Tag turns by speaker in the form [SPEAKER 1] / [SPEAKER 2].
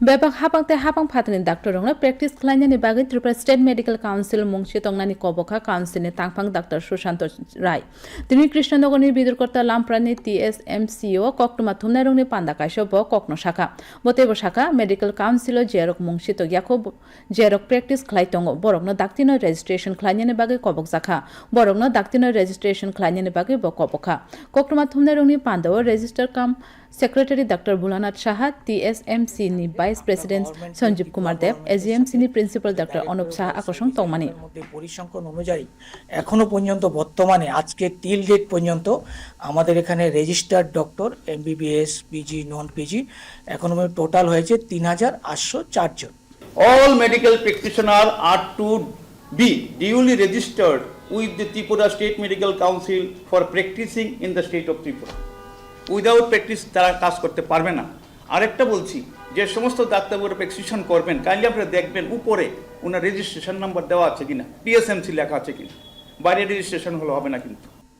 [SPEAKER 1] Bebak hapang te hapang phatani doctor rong practice khlanya ni bagi Tripura State Medical Council mungsi tongnani kobokha council ni tangphang doctor Sushanto Rai. Tini Krishnanogoni bidurkota lamprani TSMCO koktuma thumnai rongni panda kaisho bo kokno shaka. Botebo shaka Medical Council o jerok mungsi to yako jerok practice khlai tongo borokno daktino registration khlanya ni bagi kobok jakha. Borokno daktino registration khlanya ni bagi secretary doctor Bholanath Saha TSMC নি vice president Sanjib Kumar Deb AGMC নি principal doctor Anup Saha আকর্ষণ তংমানি
[SPEAKER 2] মধ্যে পরিসংখ্যান অনুযায়ী এখনও পর্যন্ত বর্তমানে আজকে টিল ডেট পর্যন্ত আমাদের এখানে registered doctor MBBS PG non PG এখনও টোটাল হয়েছে তিন হাজার আটশো চারজন
[SPEAKER 3] all medical practitioners are to be duly registered with the Tripura State Medical Council for practicing in the state of Tripura. Without practice তারা কাজ করতে পারবে না। আরেকটা বলছি, যে সমস্ত ডাক্তারবাবুরা প্রেসক্রিপশন করবেন, কাইন্ডলি আপনারা দেখবেন উপরে ওনার রেজিস্ট্রেশন নাম্বার দেওয়া আছে কিনা টিএসএমসি লেখা আছে কিনা। বাইরে রেজিস্ট্রেশন হলে হবে না কিন্তু।